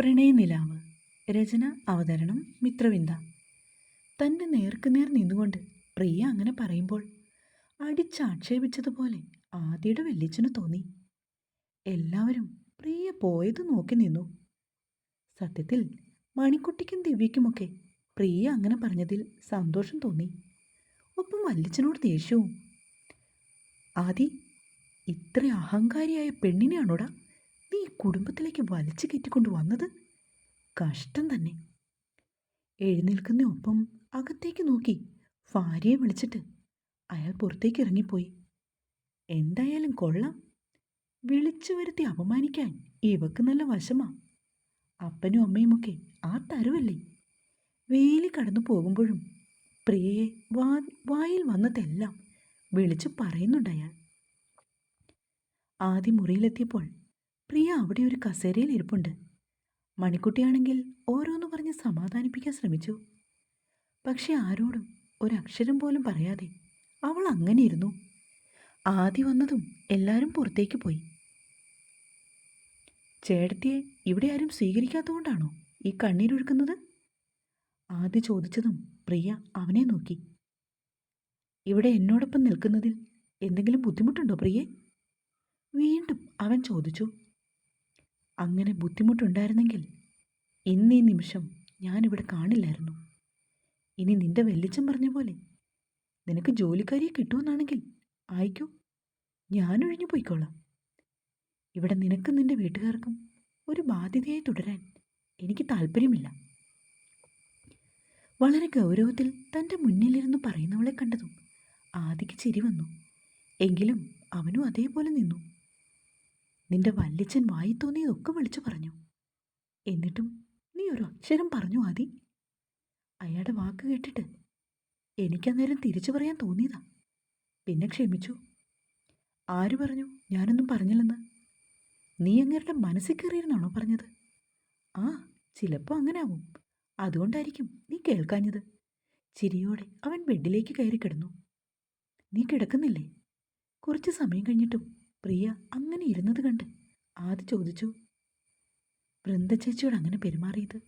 പ്രണയനിലാവ് രചന അവതരണം മിത്രവിന്ദ. തന്നെ നേർക്കുനേർ നിന്നുകൊണ്ട് പ്രിയ അങ്ങനെ പറയുമ്പോൾ അടിച്ചാക്ഷേപിച്ചതുപോലെ ആദ്യയുടെ വെല്ലിച്ചിന് തോന്നി. എല്ലാവരും പ്രിയ പോയത് നോക്കി നിന്നു. സത്യത്തിൽ മണിക്കുട്ടിക്കും ദിവ്യയ്ക്കുമൊക്കെ പ്രിയ അങ്ങനെ പറഞ്ഞതിൽ സന്തോഷം തോന്നി. ഒപ്പം വല്ലിച്ചനോട് ദേഷ്യവും. ആദി ഇത്ര അഹങ്കാരിയായ പെണ്ണിനെയാണോടാ? നീ ഈ കുടുംബത്തിലേക്ക് വലിച്ചു കയറ്റിക്കൊണ്ട് വന്നത്? കഷ്ടം തന്നെ. എഴുന്നേൽക്കുന്ന ഒപ്പം അകത്തേക്ക് നോക്കി ഭാര്യയെ വിളിച്ചിട്ട് അയാൾ പുറത്തേക്ക് ഇറങ്ങിപ്പോയി. എന്തായാലും കൊള്ളാം. വിളിച്ചു വരുത്തി അപമാനിക്കാൻ ഇവക്ക് നല്ല വശമാ. അപ്പനും അമ്മയുമൊക്കെ ആ തരുവല്ലേ? വേലി കടന്നു പോകുമ്പോഴും പ്രിയയെ വാ വായിൽ വന്നതെല്ലാം വിളിച്ചു പറയുന്നുണ്ട് അയാൾ. ആദ്യം മുറിയിലെത്തിയപ്പോൾ പ്രിയ അവിടെ ഒരു കസേരയിൽ ഇരിപ്പുണ്ട്. മണിക്കുട്ടിയാണെങ്കിൽ ഓരോന്ന് പറഞ്ഞ് സമാധാനിപ്പിക്കാൻ ശ്രമിച്ചു. പക്ഷെ ആരോടും ഒരക്ഷരം പോലും പറയാതെ അവൾ അങ്ങനെ ഇരുന്നു. ആദ്യ വന്നതും എല്ലാവരും പുറത്തേക്ക് പോയി. ചേട്ടത്തിയെ ഇവിടെ ആരും സ്വീകരിക്കാത്തതുകൊണ്ടാണോ ഈ കണ്ണീരൊഴുക്കുന്നത്? ആദ്യ ചോദിച്ചതും പ്രിയ അവനെ നോക്കി. ഇവിടെ എന്നോടൊപ്പം നിൽക്കുന്നതിൽ എന്തെങ്കിലും ബുദ്ധിമുട്ടുണ്ടോ പ്രിയെ? വീണ്ടും അവൻ ചോദിച്ചു. അങ്ങനെ ബുദ്ധിമുട്ടുണ്ടായിരുന്നെങ്കിൽ ഇന്നീ നിമിഷം ഞാനിവിടെ കാണില്ലായിരുന്നു. ഇനി നിന്റെ വെല്ലിച്ചം പറഞ്ഞ പോലെ നിനക്ക് ജോലിക്കാരിയെ കിട്ടുമെന്നാണെങ്കിൽ ആയിക്കോ ഞാനൊഴിഞ്ഞു പോയിക്കോളാം. ഇവിടെ നിനക്കും നിന്റെ വീട്ടുകാർക്കും ഒരു ബാധ്യതയായി തുടരാൻ എനിക്ക് താല്പര്യമില്ല. വളരെ ഗൗരവത്തിൽ തന്റെ മുന്നിലിരുന്ന് പറയുന്നവളെ കണ്ടതും ആദിക്ക് ചിരി വന്നു. എങ്കിലും അവനും അതേപോലെ നിന്നു. നിന്റെ വല്ലിച്ചൻ വായി തോന്നിയതൊക്കെ വിളിച്ചു പറഞ്ഞു. എന്നിട്ടും നീ ഒരു അക്ഷരം പറഞ്ഞു ആദി. അയാളുടെ വാക്ക് കേട്ടിട്ട് എനിക്കന്നേരം തിരിച്ചു പറയാൻ തോന്നിയതാ. പിന്നെ ക്ഷമിച്ചു. ആര് പറഞ്ഞു? ഞാനൊന്നും പറഞ്ഞില്ലെന്ന്. നീ അങ്ങേരുടെ മനസ്സിൽ കയറിയിരുന്നാണോ പറഞ്ഞത്? ആ ചിലപ്പോൾ അങ്ങനെ ആവും അതുകൊണ്ടായിരിക്കും നീ കേൾക്കാഞ്ഞത്. ചിരിയോടെ അവൻ ബെഡിലേക്ക് കയറി കിടന്നു. നീ കിടക്കുന്നില്ലേ? കുറച്ച് സമയം കഴിഞ്ഞിട്ടും പ്രിയ അങ്ങനെ ഇരുന്നത് കണ്ട് ആദ്യ ചോദിച്ചു വൃന്ദ ചേച്ചിയോട് അങ്ങനെ പെരുമാറിയത്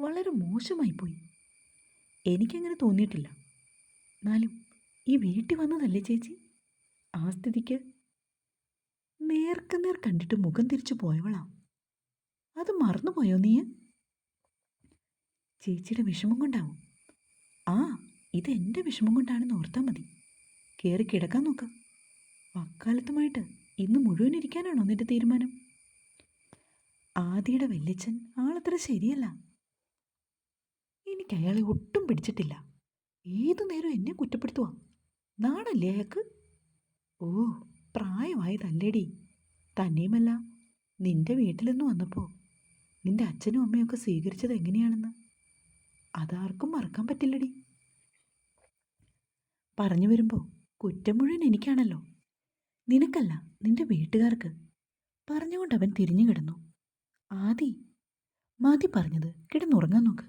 വളരെ മോശമായിപ്പോയി. എനിക്കങ്ങനെ തോന്നിയിട്ടില്ല. എന്നാലും ഈ വീട്ടിൽ വന്നതല്ലേ ചേച്ചി? ആ സ്ഥിതിക്ക് നേർക്കുനേർ കണ്ടിട്ട് മുഖം തിരിച്ചു പോയവളാ. അത് മറന്നുപോയോ നീ ചേച്ചിയുടെ വിഷമം കൊണ്ടാവും. ആ ഇത് എന്റെ വിഷമം കൊണ്ടാണെന്ന് ഓർത്താൽ മതി. കയറി കിടക്കാൻ നോക്ക്. വക്കാലത്തുമായിട്ട് ഇന്ന് മുഴുവൻ ഇരിക്കാനാണോ നിന്റെ തീരുമാനം? ആദിയുടെ വല്യച്ഛൻ ആളത്ര ശരിയല്ല. എനിക്ക് അയാളെ ഒട്ടും പിടിച്ചിട്ടില്ല. ഏതു നേരം എന്നെ കുറ്റപ്പെടുത്തുക നാണല്ലേ അയാൾക്ക് ഓ പ്രായമായതല്ലേടി. തന്നെയുമല്ല നിന്റെ വീട്ടിൽ നിന്ന് വന്നപ്പോൾ നിന്റെ അച്ഛനും അമ്മയൊക്കെ സ്വീകരിച്ചത് എങ്ങനെയാണെന്ന്? അതാർക്കും മറക്കാൻ പറ്റില്ലടി. പറഞ്ഞു വരുമ്പോൾ കുറ്റം മുഴുവൻ എനിക്കാണല്ലോ. നിനക്കല്ല നിന്റെ വീട്ടുകാർക്ക്. പറഞ്ഞുകൊണ്ട് അവൻ തിരിഞ്ഞു കിടന്നു ആദി മാതി പറഞ്ഞത് കിടന്നുറങ്ങാൻ നോക്ക്.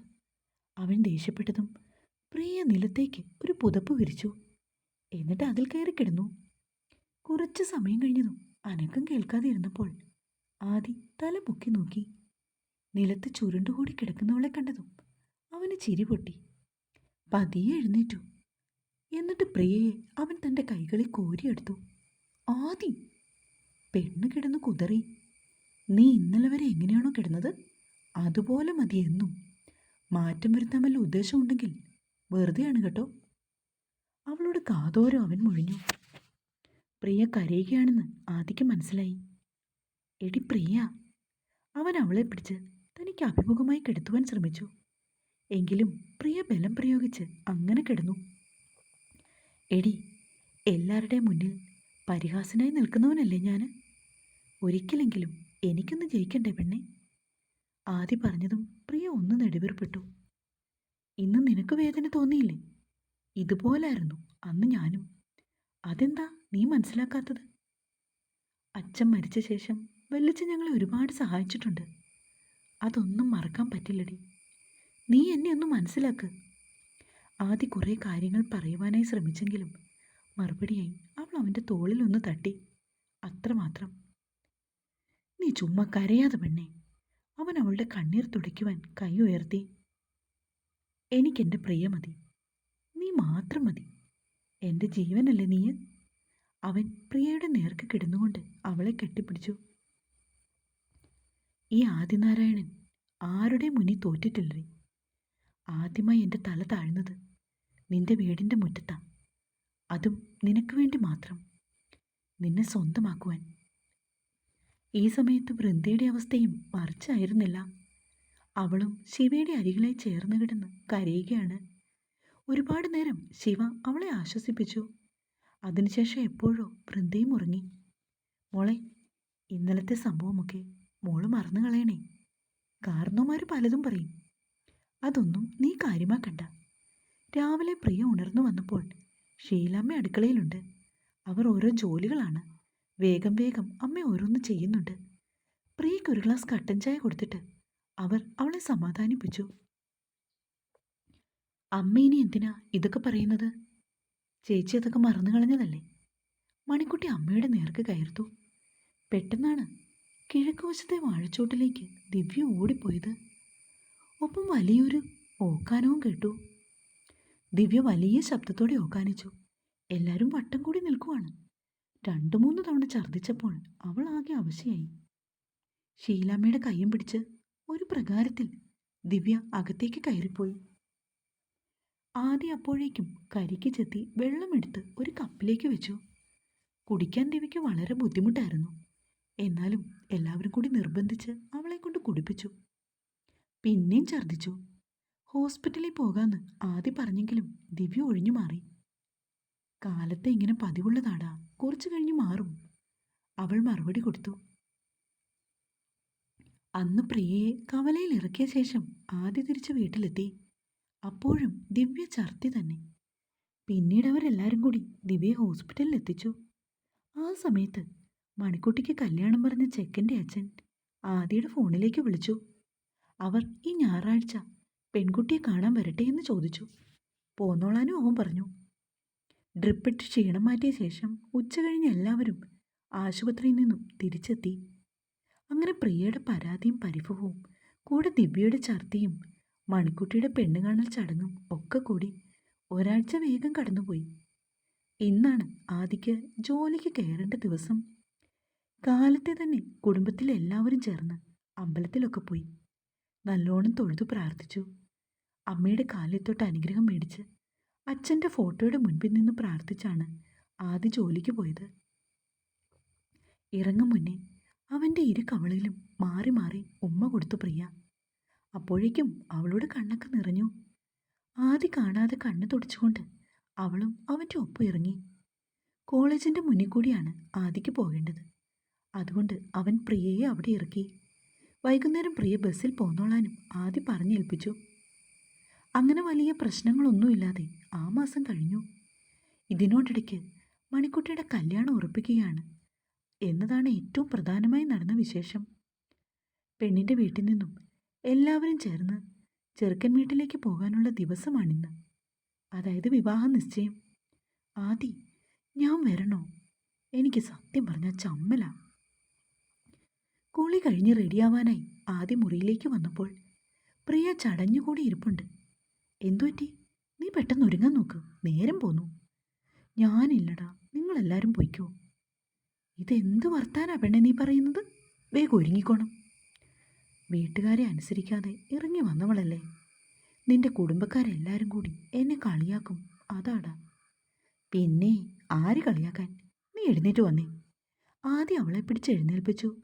അവൻ ദേഷ്യപ്പെട്ടതും പ്രിയ നിലത്തേക്ക് ഒരു പുതപ്പ് വിരിച്ചു. എന്നിട്ട് അതിൽ കയറി കിടന്നു. കുറച്ച് സമയം കഴിഞ്ഞതും അനക്കം കേൾക്കാതിരുന്നപ്പോൾ ആദി തല പൊക്കി നോക്കി. നിലത്ത് ചുരുണ്ടുകൂടി കിടക്കുന്നവളെ കണ്ടതും അവന് ചിരി പൊട്ടി. പതിയെ എഴുന്നേറ്റു. എന്നിട്ട് പ്രിയയെ അവൻ തന്റെ കൈകളിൽ കോരിയെടുത്തു. ആദി പെണ്ണ് കിടന്ന് കുതറി. നീ ഇന്നലെ വരെ എങ്ങനെയാണോ കിടന്നത്? അതുപോലെ മതി മാറ്റം വരുത്താൻ വല്ല ഉദ്ദേശമുണ്ടെങ്കിൽ വെറുതെയാണ് കേട്ടോ. അവളോട് കാതോരം അവൻ മുഴിഞ്ഞു. പ്രിയ കരയുകയാണെന്ന് ആദിക്ക് മനസ്സിലായി. എടി പ്രിയ. അവൻ അവളെ പിടിച്ച് തനിക്ക് അഭിമുഖമായി കിടത്തുവാൻ ശ്രമിച്ചു. എങ്കിലും പ്രിയ ബലം പ്രയോഗിച്ച് അങ്ങനെ കിടന്നു. എടി എല്ലാവരുടെയും മുന്നിൽ പരിഹാസനായി നിൽക്കുന്നവനല്ലേ ഞാൻ ഒരിക്കലെങ്കിലും എനിക്കൊന്ന് ജയിക്കണ്ടേ പെണ്ണെ? ആദ്യ പറഞ്ഞതും പ്രിയ ഒന്ന് നെടുവീർപ്പെട്ടു. ഇന്ന് നിനക്ക് വേദന തോന്നിയില്ലേ? ഇതുപോലായിരുന്നു അന്ന് ഞാനും. അതെന്താ നീ മനസ്സിലാക്കാത്തത്? അച്ഛൻ മരിച്ച ശേഷം വെള്ളിച്ച ഞങ്ങളെ ഒരുപാട് സഹായിച്ചിട്ടുണ്ട്. അതൊന്നും മറക്കാൻ പറ്റില്ലടി. നീ എന്നെ ഒന്ന് മനസ്സിലാക്ക്. ആദ്യ കുറേ കാര്യങ്ങൾ പറയുവാനായി ശ്രമിച്ചെങ്കിലും മറുപടിയായി അവൾ അവന്റെ തോളിലൊന്ന് തട്ടി. അത്രമാത്രം. നീ ചുമ്മാ കരയാതെ പെണ്ണേ. അവൻ അവളുടെ കണ്ണീർ തുടയ്ക്കുവാൻ കൈ ഉയർത്തി. എനിക്കെന്റെ പ്രിയ മതി. നീ മാത്രം മതി. എന്റെ ജീവനല്ലേ നീ അവൻ പ്രിയയുടെ നേർക്ക് കിടന്നുകൊണ്ട് അവളെ കെട്ടിപ്പിടിച്ചു. ഈ ആദിനാരായണൻ ആരുടെ മുന്നിൽ തോറ്റിട്ടില്ലേ ആദ്യമായി എന്റെ തല താഴ്ന്നത് നിന്റെ വീടിന്റെ മുറ്റത്താ. അതും നിനക്ക് വേണ്ടി മാത്രം. നിന്നെ സ്വന്തമാക്കുവാൻ. ഈ സമയത്ത് വൃന്ദയുടെ അവസ്ഥയും മറിച്ചായിരുന്നില്ല. അവളും ശിവയുടെ അരികിലായി ചേർന്ന് കിടന്ന് കരയുകയാണ്. ഒരുപാട് നേരം ശിവ അവളെ ആശ്വസിപ്പിച്ചു. അതിനുശേഷം എപ്പോഴോ വൃന്ദയും ഉറങ്ങി. മോളെ ഇന്നലത്തെ സംഭവമൊക്കെ മോൾ മറന്നു കളയണേ. കാരണവന്മാർ പലതും പറയും. അതൊന്നും നീ കാര്യമാക്കണ്ട. രാവിലെ പ്രിയ ഉണർന്നു വന്നപ്പോൾ ഷീലാമ്മ അടുക്കളയിലുണ്ട്. അവർ ഓരോ ജോലികളാണ്. വേഗം വേഗം അമ്മ ഓരോന്ന് ചെയ്യുന്നുണ്ട്. പ്രിയയ്ക്ക് ഒരു ഗ്ലാസ് കട്ടൻ ചായ കൊടുത്തിട്ട് അവർ അവളെ സമാധാനിപ്പിച്ചു. അമ്മ ഇനി എന്തിനാ ഇതൊക്കെ പറയുന്നത്? ചേച്ചി അതൊക്കെ മറന്നു കളഞ്ഞതല്ലേ? മണിക്കുട്ടി അമ്മയുടെ നേർക്ക് കയർത്തു. പെട്ടെന്നാണ് കിഴക്കുവശത്തെ വാഴച്ചോട്ടിലേക്ക് ദിവ്യ ഓടിപ്പോയത്. ഒപ്പം വലിയൊരു ഓക്കാനവും കേട്ടു. ദിവ്യ വലിയ ശബ്ദത്തോടെ ഓക്കാനിച്ചു എല്ലാവരും വട്ടം കൂടി നിൽക്കുവാണ്. രണ്ടു മൂന്ന് തവണ ഛർദ്ദിച്ചപ്പോൾ അവൾ ആകെ അവശയായി. ഷീലാമ്മയുടെ കയ്യും പിടിച്ച് ഒരു പ്രകാരത്തിൽ ദിവ്യ അകത്തേക്ക് കയറിപ്പോയി. ആദ്യം അപ്പോഴേക്കും കരിക്ക് ചെത്തി വെള്ളമെടുത്ത് ഒരു കപ്പിലേക്ക് വെച്ചു. കുടിക്കാൻ ദിവ്യയ്ക്ക് വളരെ ബുദ്ധിമുട്ടായിരുന്നു. എന്നാലും എല്ലാവരും കൂടി നിർബന്ധിച്ച് അവളെ കൊണ്ട് കുടിപ്പിച്ചു. പിന്നെയും ഛർദ്ദിച്ചു. ഹോസ്പിറ്റലിൽ പോകാന്ന് ആദ്യം പറഞ്ഞെങ്കിലും ദിവ്യ ഒഴിഞ്ഞു മാറി. കാലത്തെ ഇങ്ങനെ പതിവുള്ളതാടാ. കുറച്ചു കഴിഞ്ഞ് മാറും. അവൾ മറുപടി കൊടുത്തു. അന്ന് പ്രിയയെ കവലയിൽ ഇറക്കിയ ശേഷം ആദ്യ തിരിച്ച് വീട്ടിലെത്തി. അപ്പോഴും ദിവ്യ ചർത്തി തന്നെ. പിന്നീട് അവരെല്ലാവരും കൂടി ദിവ്യയെ ഹോസ്പിറ്റലിൽ എത്തിച്ചു. ആ സമയത്ത് മണിക്കുട്ടിക്ക് കല്യാണം പറഞ്ഞ ചെക്കന്റെ അച്ഛൻ ആദിയുടെ ഫോണിലേക്ക് വിളിച്ചു. അവർ ഈ ഞായറാഴ്ച പെൺകുട്ടിയെ കാണാൻ വരട്ടെ എന്ന് ചോദിച്ചു. പോന്നോളാനും അവൻ പറഞ്ഞു. ഡ്രിപ്പിട്ട് ക്ഷീണം മാറ്റിയ ശേഷം ഉച്ച കഴിഞ്ഞ് എല്ലാവരും ആശുപത്രിയിൽ നിന്നും തിരിച്ചെത്തി. അങ്ങനെ പ്രിയയുടെ പരാതിയും പരിഭവവും കൂടെ ദിവ്യയുടെ ഛർദിയും മണിക്കുട്ടിയുടെ പെണ്ണ് കാണൽ ചടങ്ങും ഒക്കെ കൂടി ഒരാഴ്ച വേഗം കടന്നുപോയി. ഇന്നാണ് ആദിക്ക് ജോലിക്ക് കയറേണ്ട ദിവസം. കാലത്തെ തന്നെ കുടുംബത്തിലെ എല്ലാവരും ചേർന്ന് അമ്പലത്തിലൊക്കെ പോയി. നല്ലോണം തൊഴുതു പ്രാർത്ഥിച്ചു. അമ്മയുടെ കാലിൽ തൊട്ട് അനുഗ്രഹം മേടിച്ച് അച്ഛന്റെ ഫോട്ടോയുടെ മുൻപിൽ നിന്ന് പ്രാർത്ഥിച്ചാണ് ആദ്യ ജോലിക്ക് പോയത്. ഇറങ്ങും മുന്നേ അവന്റെ ഇരു കവളിലും മാറി മാറി ഉമ്മ കൊടുത്തു പ്രിയ. അപ്പോഴേക്കും അവളുടെ കണ്ണൊക്കെ നിറഞ്ഞു. ആദ്യ കാണാതെ കണ്ണ് തുടച്ചുകൊണ്ട് അവളും അവന്റെ ഒപ്പം ഇറങ്ങി. കോളേജിന്റെ മുന്നിൽ കൂടിയാണ് ആദിക്ക് പോകേണ്ടത്. അതുകൊണ്ട് അവൻ പ്രിയയെ അവിടെ ഇറക്കി. വൈകുന്നേരം പ്രിയ ബസ്സിൽ പോന്നോളാനും ആദ്യം പറഞ്ഞേൽപ്പിച്ചു. അങ്ങനെ വലിയ പ്രശ്നങ്ങളൊന്നുമില്ലാതെ ആ മാസം കഴിഞ്ഞു. ഇതിനോടിടയ്ക്ക് മണിക്കുട്ടിയുടെ കല്യാണം ഉറപ്പിക്കുകയാണ് എന്നതാണ് ഏറ്റവും പ്രധാനമായി നടന്ന വിശേഷം. പെണ്ണിന്റെ വീട്ടിൽ നിന്നും എല്ലാവരും ചേർന്ന് ചെറുക്കൻ വീട്ടിലേക്ക് പോകാനുള്ള ദിവസമാണിന്ന്. അതായത് വിവാഹ നിശ്ചയം. ആദി ഞാൻ വരണോ? എനിക്ക് സത്യം പറഞ്ഞാൽ ചമ്മലാ. കുളി കഴിഞ്ഞ് റെഡിയാവാനായി ആദ്യ മുറിയിലേക്ക് വന്നപ്പോൾ പ്രിയ ചടഞ്ഞുകൂടി ഇരിപ്പുണ്ട്. എന്തുപറ്റി നീ പെട്ടെന്ന് ഒരുങ്ങാൻ നോക്ക്. നേരം പോന്നു. ഞാനില്ലടാ. നിങ്ങളെല്ലാവരും പൊയ്ക്കോ. ഇതെന്ത് വർത്താനാ പെണ്ണെ നീ പറയുന്നത്? വേഗം ഒരുങ്ങിക്കോണം. വീട്ടുകാരെ അനുസരിക്കാതെ ഇറങ്ങി വന്നവളല്ലേ. നിന്റെ കുടുംബക്കാരെല്ലാരും കൂടി എന്നെ കളിയാക്കും. അതാടാ. പിന്നെ ആര് കളിയാക്കാൻ? നീ എഴുന്നേറ്റ് വന്നേ. ആദ്യം അവളെ പിടിച്ച് എഴുന്നേൽപ്പിച്ചു.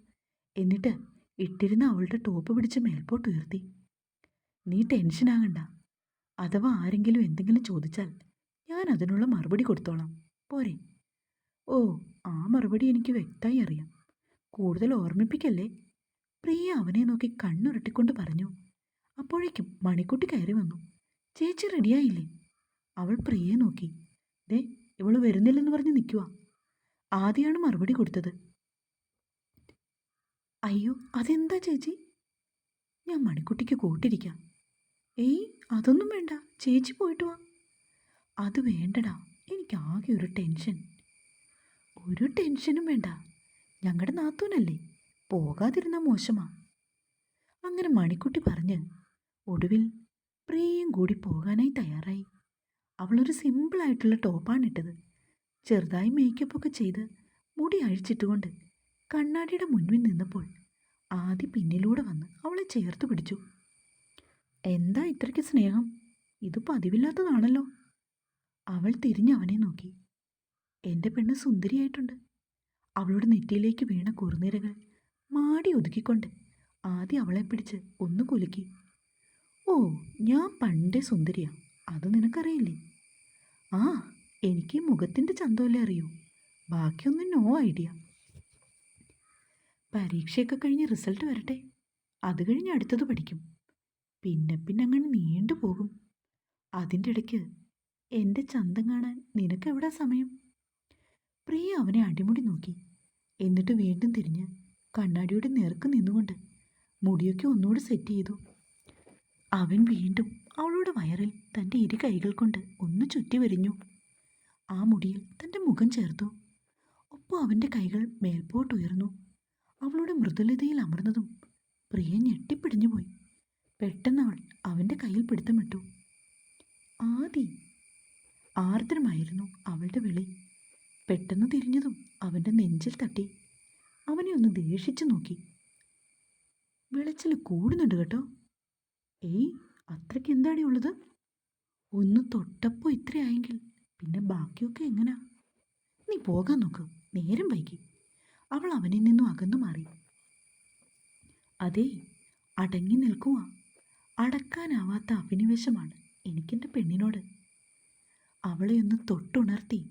എന്നിട്ട് ഇട്ടിരുന്ന അവളുടെ ടോപ്പ് പിടിച്ച് മേൽപോട്ട് ഉയർത്തി. നീ ടെൻഷനാകണ്ട അഥവാ ആരെങ്കിലും എന്തെങ്കിലും ചോദിച്ചാൽ ഞാൻ അതിനുള്ള മറുപടി കൊടുത്തോളാം. പോരെ. ഓ ആ മറുപടി എനിക്ക് വ്യക്തമായി അറിയാം. കൂടുതൽ ഓർമ്മിപ്പിക്കല്ലേ? പ്രിയ അവനെ നോക്കി കണ്ണുരുട്ടിക്കൊണ്ട് പറഞ്ഞു. അപ്പോഴേക്കും മണിക്കുട്ടി കയറി വന്നു. ചേച്ചി റെഡിയായില്ലേ? അവൾ പ്രിയയെ നോക്കി. ദേ ഇവൾ വരുന്നില്ലെന്ന് പറഞ്ഞ് നിൽക്കുക ആദ്യമാണ് മറുപടി കൊടുത്തത്. അയ്യോ അതെന്താ ചേച്ചി? ഞാൻ മണിക്കുട്ടിക്ക് കൂട്ടിരിക്കാം. ഏയ് അതൊന്നും വേണ്ട. ചേച്ചി പോയിട്ട് വാ. അത് വേണ്ടടാ. എനിക്ക് ആകെ ഒരു ടെൻഷൻ. ഒരു ടെൻഷനും വേണ്ട. ഞങ്ങളുടെ നാത്തൂനല്ലേ? പോകാതിരുന്ന മോശമാ. അങ്ങനെ മണിക്കുട്ടി പറഞ്ഞ് ഒടുവിൽ പ്രിയയും കൂടി പോകാനായി തയ്യാറായി. അവളൊരു സിമ്പിളായിട്ടുള്ള ടോപ്പാണ് ഇട്ടത് ചെറുതായി മേക്കപ്പൊക്കെ ചെയ്ത് മുടി അഴിച്ചിട്ടുകൊണ്ട് കണ്ണാടിയുടെ മുന്നിൽ നിന്നപ്പോൾ ആദ്യ പിന്നിലൂടെ വന്ന് അവളെ ചേർത്ത് പിടിച്ചു. എന്താ ഇത്രയ്ക്ക് സ്നേഹം? ഇത് പതിവില്ലാത്തതാണല്ലോ. അവൾ തിരിഞ്ഞ് അവനെ നോക്കി. എന്റെ പെണ്ണ് സുന്ദരിയായിട്ടുണ്ട്. അവളുടെ നെറ്റിയിലേക്ക് വീണ കുറുനിരകൾ മാടി ഒതുക്കിക്കൊണ്ട് ആദ്യം അവളെ പിടിച്ച് ഒന്ന് കുലുക്കി. ഓ ഞാൻ പണ്ടേ സുന്ദരിയാ. അത് നിനക്കറിയില്ലേ? ആ എനിക്ക് മുഖത്തിന്റെ ചന്തമല്ലേ അറിയൂ. ബാക്കിയൊന്നും നോ ഐഡിയ പരീക്ഷയൊക്കെ കഴിഞ്ഞ് റിസൾട്ട് വരട്ടെ. അത് കഴിഞ്ഞ് അടുത്തത് പഠിക്കും. പിന്നെ പിന്നെ അങ്ങനെ നീണ്ടു പോകും. അതിന്റെ ഇടയ്ക്ക് എന്റെ ചന്തം കാണാൻ നിനക്ക് എവിടെ സമയം? പ്രിയ അവനെ അടിമുടി നോക്കി. എന്നിട്ട് വീണ്ടും തിരിഞ്ഞ് കണ്ണാടിയുടെ നേർക്ക് നിന്നുകൊണ്ട് മുടിയൊക്കെ ഒന്നുകൂടി സെറ്റ് ചെയ്തു. അവൻ വീണ്ടും അവളുടെ വയറിൽ തന്റെ ഇരു കൈകൾ കൊണ്ട് ഒന്ന് ചുറ്റി വരിഞ്ഞു. ആ മുടിയിൽ തന്റെ മുഖം ചേർത്തു. ഒപ്പം അവന്റെ കൈകൾ മേൽപോട്ട് മേൽപോട്ടുയർന്നു അവളുടെ മൃദുലതയിൽ അമർന്നതും പ്രിയ ഞെട്ടിപ്പിടിഞ്ഞു പോയി. പെട്ടെന്ന് അവൾ അവന്റെ കയ്യിൽ പിടുത്തമിട്ടു ആദി. ആർദ്രമായിരുന്നു അവളുടെ വിളി. പെട്ടെന്ന് തിരിഞ്ഞതും അവന്റെ നെഞ്ചിൽ തട്ടി. അവനെ ഒന്ന് ദേഷിച്ചു നോക്കി. വിളച്ചിൽ കൂടുന്നുണ്ട് കേട്ടോ. ഏയ് അത്രയ്ക്ക് എന്താടി ഉള്ളത്? ഒന്ന് തൊട്ടപ്പോൾ ഇത്രയായെങ്കിൽ പിന്നെ ബാക്കിയൊക്കെ എങ്ങനാ? നീ പോകാൻ നോക്ക് നേരം വൈകി. അവൾ അവനിൽ നിന്നും അകന്നു മാറി. അതെ അടങ്ങി നിൽക്കുക അടക്കാനാവാത്ത അഭിനിവേശമാണ് എനിക്കെന്റെ പെണ്ണിനോട്. അവളെ ഒന്ന് തൊട്ടുണർത്തി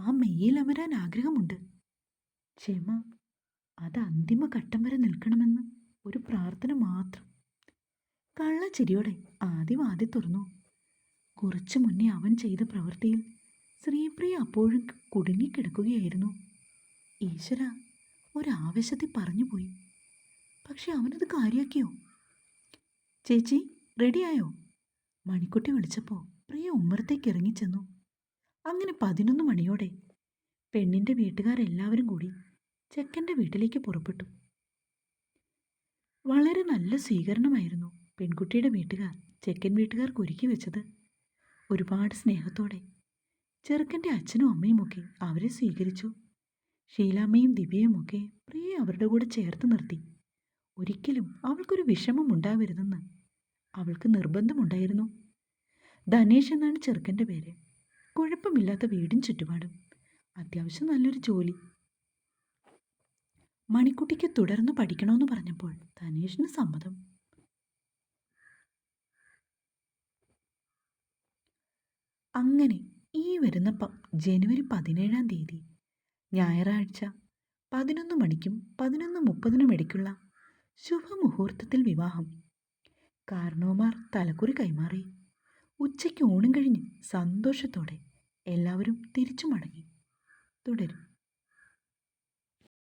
ആ മെയ്യിൽ അമരാൻ ആഗ്രഹമുണ്ട്. ക്ഷമ അത് അന്തിമ ഘട്ടം വരെ നിൽക്കണമെന്ന് ഒരു പ്രാർത്ഥന മാത്രം. കള്ളച്ചിരിയോടെ ആദ്യം ആദ്യം തുറന്നു. കുറച്ചു മുന്നേ അവൻ ചെയ്ത പ്രവൃത്തിയിൽ ശ്രീപ്രിയ അപ്പോഴും കുടുങ്ങിക്കിടക്കുകയായിരുന്നു. ഈശ്വര ഒരാവേശത്തിൽ പറഞ്ഞുപോയി പക്ഷെ അവനത് കാര്യാക്കിയോ? ചേച്ചി റെഡിയായോ മണിക്കുട്ടി വിളിച്ചപ്പോൾ പ്രിയ ഉമ്മറത്തേക്ക് ഇറങ്ങിച്ചെന്നു അങ്ങനെ പതിനൊന്ന് മണിയോടെ പെണ്ണിന്റെ വീട്ടുകാരെല്ലാവരും കൂടി ചെക്കന്റെ വീട്ടിലേക്ക് പുറപ്പെട്ടു. വളരെ നല്ല സ്വീകരണമായിരുന്നു പെൺകുട്ടിയുടെ വീട്ടുകാർ ചെക്കൻ വീട്ടുകാർക്ക് ഒരുക്കി വെച്ചത്. ഒരുപാട് സ്നേഹത്തോടെ ചെറുക്കന്റെ അച്ഛനും അമ്മയുമൊക്കെ അവരെ സ്വീകരിച്ചു. ഷീലാമ്മയും ദിവ്യയുമൊക്കെ പ്രിയെ അവരുടെ കൂടെ ചേർത്ത് നിർത്തി. ഒരിക്കലും അവൾക്കൊരു വിഷമം ഉണ്ടാവരുതെന്ന്. അവൾക്ക് നിർബന്ധമുണ്ടായിരുന്നു. ധനേഷ് എന്നാണ് ചെറുക്കന്റെ പേര്. കുഴപ്പമില്ലാത്ത വീടും ചുറ്റുപാടും. അത്യാവശ്യം നല്ലൊരു ജോലി. മണിക്കുട്ടിക്ക് തുടർന്ന് പഠിക്കണമെന്ന് പറഞ്ഞപ്പോൾ ധനേഷിന് സമ്മതം. അങ്ങനെ ഈ വരുന്ന ജനുവരി പതിനേഴാം തീയതി ഞായറാഴ്ച പതിനൊന്ന് മണിക്കും പതിനൊന്ന് മുപ്പതിനും ഇടയ്ക്കുള്ള ശുഭമുഹൂർത്തത്തിൽ വിവാഹം. കാരണവുമാർ തലക്കുറി കൈമാറി. ഉച്ചയ്ക്ക് ഊണും കഴിഞ്ഞ് സന്തോഷത്തോടെ എല്ലാവരും തിരിച്ചു മടങ്ങി. തുടരും.